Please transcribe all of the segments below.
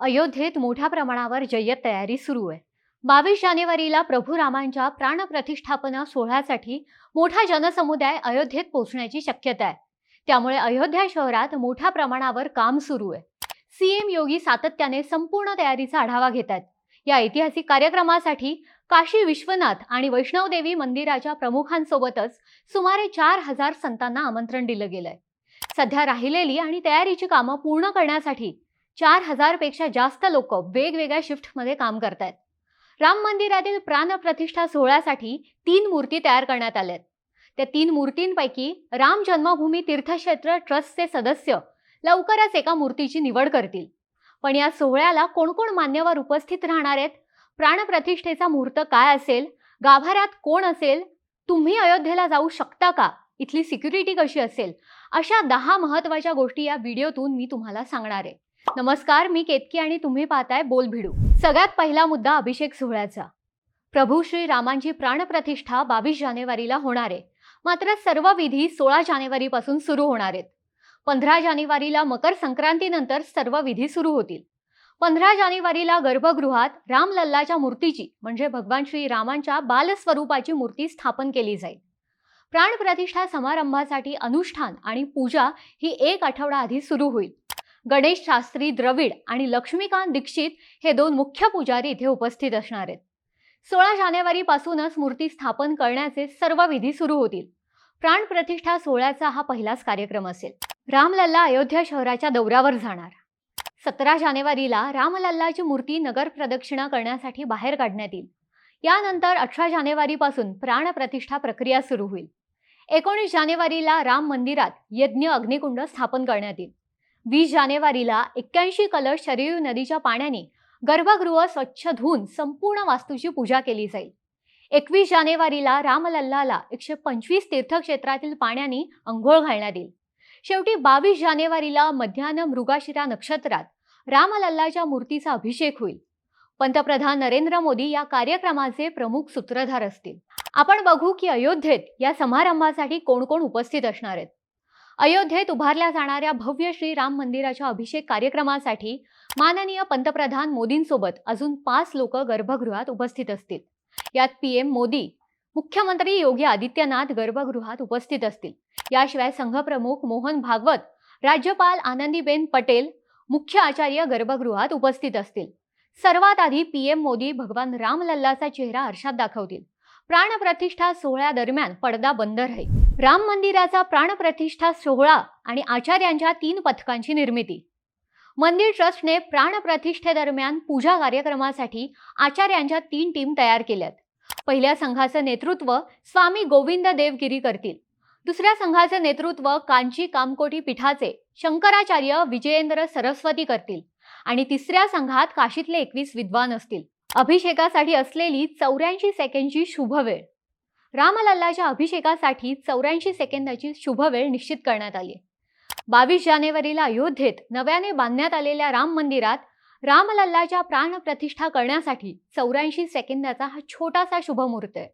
अयोध्येत मोठ्या प्रमाणावर जय्यत तयारी सुरू आहे. बावीस जानेवारीला प्रभू रामांच्या प्राणप्रतिष्ठापना सोहळ्यासाठी मोठा जनसमुदाय अयोध्येत पोहोचण्याची शक्यता आहे. त्यामुळे अयोध्या शहरात मोठ्या प्रमाणावर काम सुरू आहे. सीएम योगी सातत्याने संपूर्ण तयारीचा आढावा घेत आहेत. या ऐतिहासिक कार्यक्रमासाठी काशी विश्वनाथ आणि वैष्णवदेवी मंदिराच्या प्रमुखांसोबतच सुमारे चार हजार संतांना आमंत्रण दिलं गेलंय. सध्या राहिलेली आणि तयारीची कामं पूर्ण करण्यासाठी चार हजारपेक्षा जास्त लोक वेगवेगळ्या शिफ्टमध्ये काम करतायत. राम मंदिरातील प्राणप्रतिष्ठा सोहळ्यासाठी तीन मूर्ती तयार करण्यात आल्या आहेत त्या तीन मूर्तींपैकी राम जन्मभूमी तीर्थक्षेत्र ट्रस्टचे सदस्य लवकरच एका मूर्तीची निवड करतील. पण या सोहळ्याला कोण कोण मान्यवर उपस्थित राहणार आहेत? प्राणप्रतिष्ठेचा मुहूर्त काय असेल? गाभाऱ्यात कोण असेल? तुम्ही अयोध्येला जाऊ शकता का? इथली सिक्युरिटी कशी असेल? अशा दहा महत्त्वाच्या गोष्टी या व्हिडिओतून मी तुम्हाला सांगणार आहे. नमस्कार मी केतकी आणि तुम्ही पाहताय बोल भिडू. सगळ्यात पहिला मुद्दा अभिषेक सोहळ्याचा. प्रभू श्री रामांची प्राणप्रतिष्ठा बावीस जानेवारीला होणार आहे. मात्र सर्व विधी सोळा जानेवारीपासून सुरू होणार आहेत. पंधरा जानेवारीला मकर संक्रांतीनंतर सर्व विधी सुरू होतील. पंधरा जानेवारीला गर्भगृहात रामलल्लाच्या मूर्तीची म्हणजे भगवान श्री रामांच्या बालस्वरूपाची मूर्ती स्थापन केली जाईल. प्राणप्रतिष्ठा समारंभासाठी अनुष्ठान आणि पूजा ही एक आठवडा आधी सुरू होईल. गणेश शास्त्री द्रविड आणि लक्ष्मीकांत दीक्षित हे दोन मुख्य पुजारी इथे उपस्थित असणार आहेत. सोळा जानेवारीपासूनच मूर्ती स्थापन करण्याचे सर्व विधी सुरू होतील. प्राणप्रतिष्ठा सोहळ्याचा हा पहिलाच कार्यक्रम असेल. रामलल्ला अयोध्या शहराच्या दौऱ्यावर जाणार. सतरा जानेवारीला रामलल्लाची मूर्ती नगर प्रदक्षिणा करण्यासाठी बाहेर काढण्यात येईल. यानंतर अठरा जानेवारीपासून प्राणप्रतिष्ठा प्रक्रिया सुरू होईल. एकोणीस जानेवारीला राम मंदिरात यज्ञ अग्निकुंड स्थापन करण्यात येईल. वीस जानेवारीला एक्क्याऐंशी कलश शरीर नदीच्या पाण्याने गर्भगृह स्वच्छ धुवून संपूर्ण वास्तूची पूजा केली जाईल. एकवीस जानेवारीला रामलल्लाला एकशे पंचवीस तीर्थक्षेत्रातील पाण्याने अंघोळ घालण्यात येईल. शेवटी बावीस जानेवारीला मध्यान्ह मृगाशिरा नक्षत्रात रामलल्लाच्या मूर्तीचा अभिषेक होईल. पंतप्रधान नरेंद्र मोदी या कार्यक्रमाचे प्रमुख सूत्रधार असतील. आपण बघू की अयोध्येत या समारंभासाठी कोण कोण उपस्थित असणार आहेत? अयोध्येत उभारल्या जाणाऱ्या भव्य श्री राम मंदिराच्या अभिषेक कार्यक्रमासाठी माननीय पंतप्रधान मोदींसोबत अजून पाच लोक गर्भगृहात उपस्थित असतील. यात पीएम मोदी मुख्यमंत्री योगी आदित्यनाथ गर्भगृहात उपस्थित असतील. याशिवाय संघप्रमुख मोहन भागवत राज्यपाल आनंदीबेन पटेल मुख्य आचार्य गर्भगृहात उपस्थित असतील. सर्वात आधी पीएम मोदी भगवान रामलल्लाचा चेहरा आरशात दाखवतील. प्राणप्रतिष्ठा सोहळ्यादरम्यान पडदा बंद राहील. राम मंदिराचा प्राणप्रतिष्ठा सोहळा आणि आचार्यांच्या तीन पथकांची निर्मिती. मंदिर ट्रस्टने प्राणप्रतिष्ठेदरम्यान पूजा कार्यक्रमासाठी आचार्यांच्या तीन टीम तयार केल्यात. पहिल्या संघाचं नेतृत्व स्वामी गोविंद देवगिरी करतील. दुसऱ्या संघाचं नेतृत्व कांची कामकोटी पीठाचे शंकराचार्य विजयेंद्र सरस्वती करतील आणि तिसऱ्या संघात काशीतले एकवीस विद्वान असतील. अभिषेकासाठी असलेली चौऱ्याऐंशी सेकंडची शुभवेळ. रामलल्लाच्या अभिषेकासाठी चौऱ्याऐंशी सेकंदाची शुभवेळ निश्चित करण्यात आली. बावीस जानेवारीला अयोध्येत नव्याने बांधण्यात आलेल्या राम मंदिरात रामलल्लाच्या प्राणप्रतिष्ठा करण्यासाठी चौऱ्याऐंशी सेकंदाचा हा छोटासा शुभमुहूर्त आहे.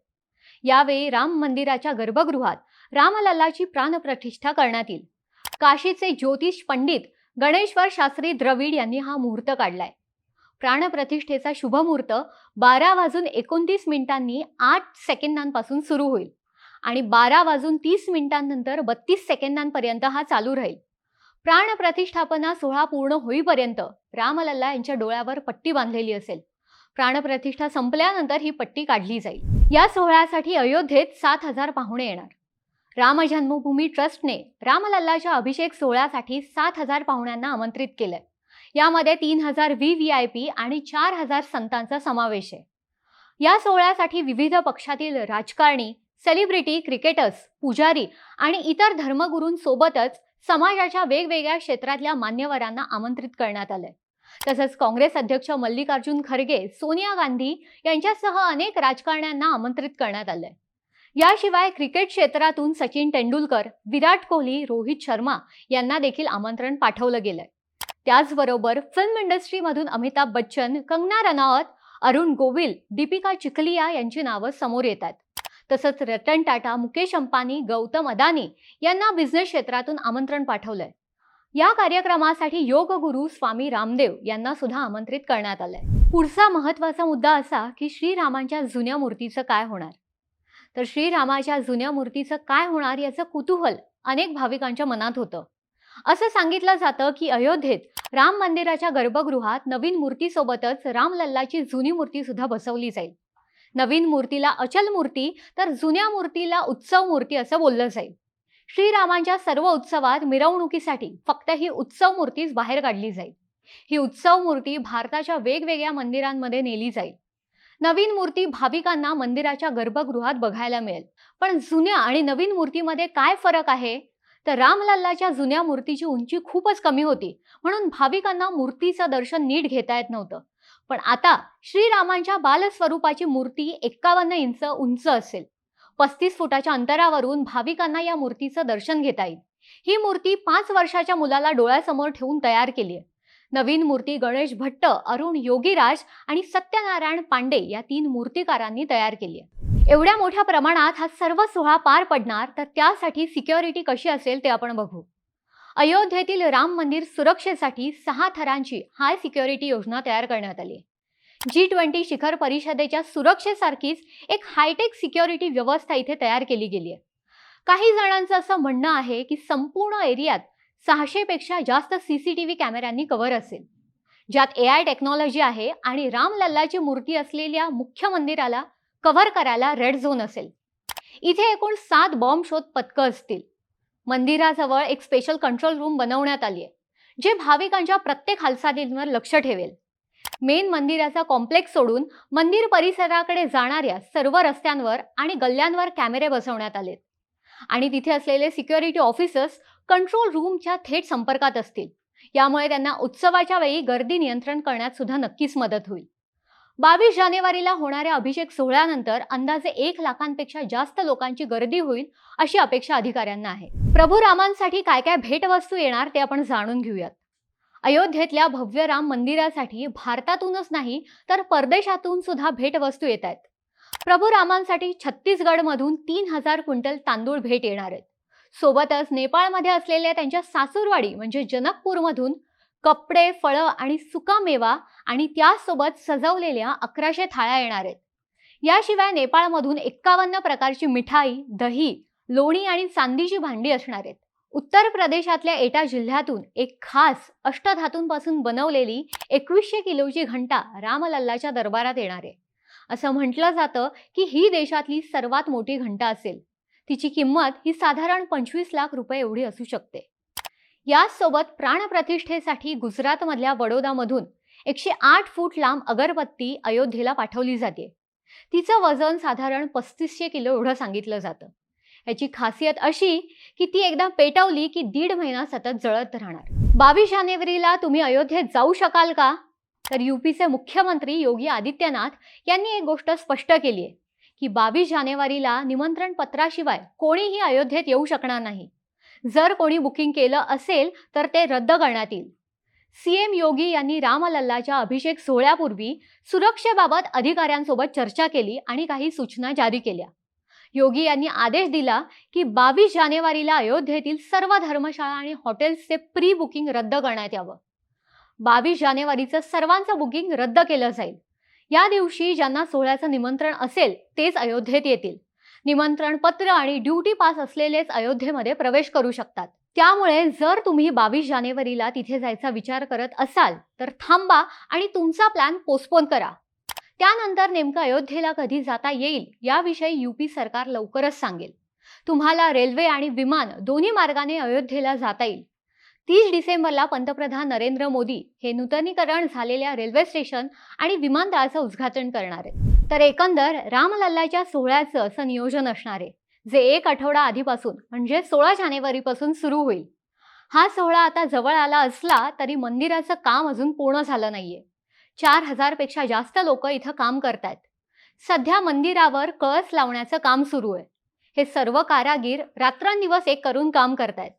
यावेळी राम मंदिराच्या गर्भगृहात रामलल्लाची प्राणप्रतिष्ठा करण्यात येईल. काशीचे ज्योतिष पंडित गणेश्वर शास्त्री द्रविड यांनी हा मुहूर्त काढलाय. प्राणप्रतिष्ठेचा शुभमुहूर्त बारा वाजून एकोणतीस मिनिटांनी आठ सेकंदांपासून सुरू होईल आणि बारा वाजून तीस मिनिटांनंतर बत्तीस सेकंदांपर्यंत हा चालू राहील. प्राणप्रतिष्ठापना सोहळा पूर्ण होईपर्यंत रामलल्ला यांच्या डोळ्यावर पट्टी बांधलेली असेल. प्राणप्रतिष्ठा संपल्यानंतर ही पट्टी काढली जाईल. या सोहळ्यासाठी अयोध्येत सात हजार पाहुणे येणार. राम जन्मभूमी ट्रस्टने रामलल्लाच्या अभिषेक सोहळ्यासाठी सात हजार पाहुण्यांना आमंत्रित केलंय. यामध्ये तीन हजार व्ही व्ही आय पी आणि चार हजार संतांचा समावेश आहे. या सोहळ्यासाठी विविध पक्षातील राजकारणी सेलिब्रिटी क्रिकेटर्स पुजारी आणि इतर धर्मगुरूंसोबतच समाजाच्या वेगवेगळ्या क्षेत्रातल्या मान्यवरांना आमंत्रित करण्यात आलंय. तसंच काँग्रेस अध्यक्ष मल्लिकार्जुन खरगे सोनिया गांधी यांच्यासह अनेक राजकारण्यांना आमंत्रित करण्यात आलंय. याशिवाय क्रिकेट क्षेत्रातून सचिन तेंडुलकर विराट कोहली रोहित शर्मा यांना देखील आमंत्रण पाठवलं गेलंय. त्याचबरोबर फिल्म इंडस्ट्रीमधून अमिताभ बच्चन कंगना रनावत अरुण गोविल दीपिका चिखलिया यांची नावं समोर येतात. तसंच रतन टाटा मुकेश अंबानी गौतम अदानी यांना बिझनेस क्षेत्रातून आमंत्रण पाठवलंय. या कार्यक्रमासाठी योग गुरु स्वामी रामदेव यांना सुद्धा आमंत्रित करण्यात आलंय. पुढचा महत्त्वाचा मुद्दा असा की श्रीरामांच्या जुन्या मूर्तीचं काय होणार? तर श्रीरामाच्या जुन्या मूर्तीचं काय होणार याचं कुतूहल अनेक भाविकांच्या मनात होतं. असं सांगितलं जातं की अयोध्येत राम मंदिराच्या गर्भगृहात नवीन मूर्तीसोबतच रामलल्लाची जुनी मूर्ती सुद्धा बसवली जाईल. नवीन मूर्तीला अचल मूर्ती तर जुन्या मूर्तीला उत्सव मूर्ती असं बोललं जाईल. श्रीरामांच्या सर्व उत्सवात मिरवणुकीसाठी फक्त ही उत्सव मूर्तीच बाहेर काढली जाईल. ही उत्सव मूर्ती भारताच्या वेगवेगळ्या मंदिरांमध्ये नेली जाईल. नवीन मूर्ती भाविकांना मंदिराच्या गर्भगृहात बघायला मिळेल. पण जुन्या आणि नवीन मूर्तीमध्ये काय फरक आहे? तर रामलल्लाच्या जुन्या मूर्तीची उंची खूपच कमी होती. म्हणून भाविकांना मूर्तीचं दर्शन नीट घेता येत नव्हतं. पण आता श्रीरामांच्या बालस्वरूपाची मूर्ती एक्कावन्न इंच उंच असेल. पस्तीस फुटाच्या अंतरावरून भाविकांना या मूर्तीचं दर्शन घेता येईल. ही मूर्ती पाच वर्षाच्या मुलाला डोळ्यासमोर ठेवून तयार केली आहे. नवीन मूर्ती गणेश भट्ट अरुण योगीराज आणि सत्यनारायण पांडे या तीन मूर्तिकारांनी तयार केली आहे. एवढ्या मोठ्या प्रमाणात हा सर्व सोहळा पार पडणार तर त्यासाठी सिक्युरिटी कशी असेल ते आपण बघू. अयोध्येतील राम मंदिर सुरक्षेसाठी सहा थरांची हाय सिक्युरिटी योजना तयार करण्यात आली. जी ट्वेंटी शिखर परिषदेच्या सुरक्षेसारखीच एक हायटेक सिक्युरिटी व्यवस्था इथे तयार केली गेली आहे. काही जणांचं असं म्हणणं आहे की संपूर्ण एरियात सहाशे पेक्षा जास्त सीसीटीव्ही कॅमेऱ्यांनी कव्हर असेल. ज्यात ए आय टेक्नॉलॉजी आहे आणि रामलल्लाची मूर्ती असलेल्या मुख्य मंदिराला कव्हर करायला रेड झोन असेल. इथे एकूण सात बॉम्ब शोध पथकं असतील. मंदिराजवळ एक स्पेशल कंट्रोल रूम बनवण्यात आली आहे जे भाविकांच्या प्रत्येक हालचालींवर लक्ष ठेवेल. मेन मंदिराचा कॉम्प्लेक्स सोडून मंदिर परिसराकडे जाणाऱ्या सर्व रस्त्यांवर आणि गल्ल्यांवर कॅमेरे बसवण्यात आलेत. आणि तिथे असलेले सिक्युरिटी ऑफिसर्स कंट्रोल रूमच्या थेट संपर्कात असतील. यामुळे त्यांना उत्सवाच्या वेळी गर्दी नियंत्रण करण्यात सुद्धा नक्कीच मदत होईल. बावीस जानेवारीला होणाऱ्या अभिषेक सोहळ्यानंतर अंदाजे एक लाखांपेक्षा जास्त लोकांची गर्दी होईल अशी अपेक्षा अधिकाऱ्यांना आहे. प्रभू रामांसाठी काय काय भेटवस्तू येणार ते आपण जाणून घेऊयात. अयोध्येतल्या भव्य राम मंदिरासाठी भारतातूनच नाही तर परदेशातून सुद्धा भेटवस्तू येत आहेत. प्रभू रामांसाठी छत्तीसगडमधून तीन हजार क्विंटल तांदूळ भेट येणार आहेत. सोबतच नेपाळमध्ये असलेल्या त्यांच्या सासूरवाडी म्हणजे जनकपूरमधून कपडे फळं आणि सुकामेवा आणि त्यासोबत सजवलेल्या अकराशे थाळ्या येणार आहेत. याशिवाय नेपाळमधून एक्कावन्न प्रकारची मिठाई दही लोणी आणि चांदीची भांडी असणार आहेत. उत्तर प्रदेशातल्या एटा जिल्ह्यातून एक खास अष्टधातूंपासून बनवलेली एकवीसशे किलोची घंटा रामलल्लाच्या दरबारात येणार आहे. असं म्हटलं जातं की ही देशातली सर्वात मोठी घंटा असेल. तिची किंमत ही साधारण पंचवीस लाख रुपये एवढी असू शकते. याचसोबत प्राणप्रतिष्ठेसाठी गुजरातमधल्या बडोदामधून एकशे आठ फूट लांब अगरबत्ती अयोध्येला पाठवली जाते. तिचं वजन साधारण पस्तीसशे किलो एवढं सांगितलं जातं. याची खासियत अशी की ती एकदा पेटवली की दीड महिना सतत जळत राहणार. बावीस जानेवारीला तुम्ही अयोध्येत जाऊ शकाल का? तर युपीचे मुख्यमंत्री योगी आदित्यनाथ यांनी एक गोष्ट स्पष्ट केली आहे की बावीस जानेवारीला निमंत्रण पत्राशिवाय कोणीही अयोध्येत येऊ शकणार नाही. जर कोणी बुकिंग केलं असेल तर ते रद्द करण्यात येईल. सीएम योगी यांनी रामलल्लाच्या अभिषेक सोहळ्यापूर्वी सुरक्षेबाबत अधिकाऱ्यांसोबत चर्चा केली आणि काही सूचना जारी केल्या. योगी यांनी आदेश दिला की बावीस जानेवारीला अयोध्येतील सर्व धर्मशाळा आणि हॉटेल्सचे प्री बुकिंग रद्द करण्यात यावं. बावीस जानेवारीचं सर्वांचं बुकिंग रद्द केलं जाईल. या दिवशी ज्यांना सोहळ्याचं निमंत्रण असेल तेच अयोध्येत येतील. निमंत्रण पत्र आणि ड्युटी पास असलेलेच अयोध्येमध्ये प्रवेश करू शकतात. त्यामुळे जर तुम्ही बावीस जानेवारीला तिथे जायचा विचार करत असाल तर थांबा आणि तुमचा प्लॅन पोस्टपोन करा. त्यानंतर नेमकं अयोध्येला कधी जाता येईल याविषयी युपी सरकार लवकरच सांगेल. तुम्हाला रेल्वे आणि विमान दोन्ही मार्गाने अयोध्येला जाता येईल. तीस डिसेंबरला पंतप्रधान नरेंद्र मोदी हे नूतनीकरण झालेल्या रेल्वे स्टेशन आणि विमानतळाचं उद्घाटन करणार आहेत. तर एकंदर रामलल्लाच्या सोहळ्याचं असं नियोजन असणार आहे. जे एक आठवडा आधीपासून म्हणजे सोळा जानेवारीपासून सुरू होईल. हा सोहळा आता जवळ आला असला तरी मंदिराचं काम अजून पूर्ण झालं नाहीये. चार हजारपेक्षा जास्त लोक इथं काम करतायत. सध्या मंदिरावर कळस लावण्याचं काम सुरू आहे. हे सर्व कारागीर रात्रंदिवस एक करून काम करतायत.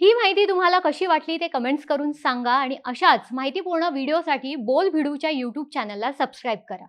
ही माहिती तुम्हाला कशी वाटली ते कमेंट्स करून सांगा आणि अशाच माहितीपूर्ण व्हिडिओसाठी बोल भिडूच्या यूट्यूब चॅनलला सबस्क्राईब करा.